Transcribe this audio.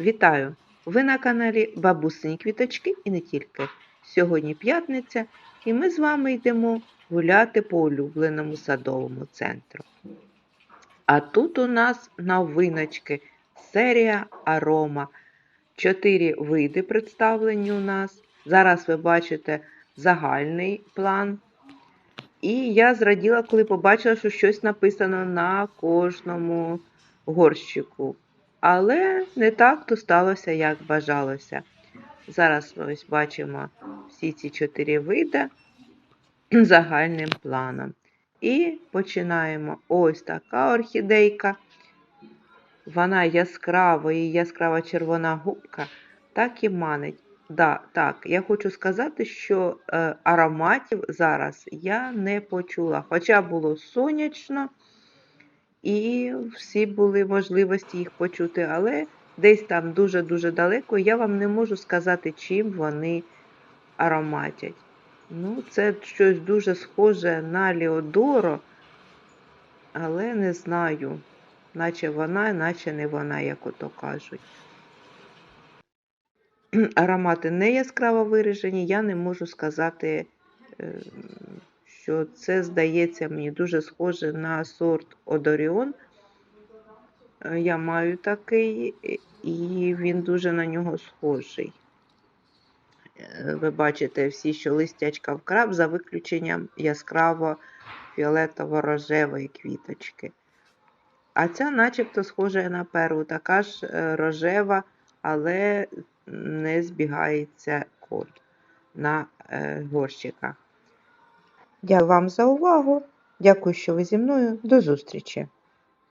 Вітаю! Ви на каналі Бабусині Квіточки і не тільки. Сьогодні п'ятниця, і ми з вами йдемо гуляти по улюбленому садовому центру. А тут у нас новиночки серія Арома. Чотири види представлені у нас. Зараз ви бачите загальний план. І я зраділа, коли побачила, що щось написано на кожному горщику. Але не так то сталося, як бажалося. Зараз ми ось бачимо всі ці чотири види загальним планом. І починаємо. Ось така орхідейка. Вона яскрава і яскрава червона губка так і манить. Да, так, я хочу сказати, що е, ароматів зараз я не почула. Хоча було сонячно, і всі були можливості їх почути, але десь там дуже-дуже далеко я вам не можу сказати, чим вони ароматять. Ну, це щось дуже схоже на Леодоро, але не знаю, наче вона, наче не вона, як ото кажуть. Аромати не яскраво виражені, я не можу сказати, е, що це здається мені дуже схоже на сорт Одоріон. Е, Я маю такий, і він дуже на нього схожий. Е, Ви бачите всі, що листячка вкраб, за виключенням яскраво фіолетово-рожевої квіточки. А ця начебто схожа на перву, така ж е, рожева, але не збігається код на горщиках. Дякую вам за увагу. Дякую, що ви зі мною. До зустрічі!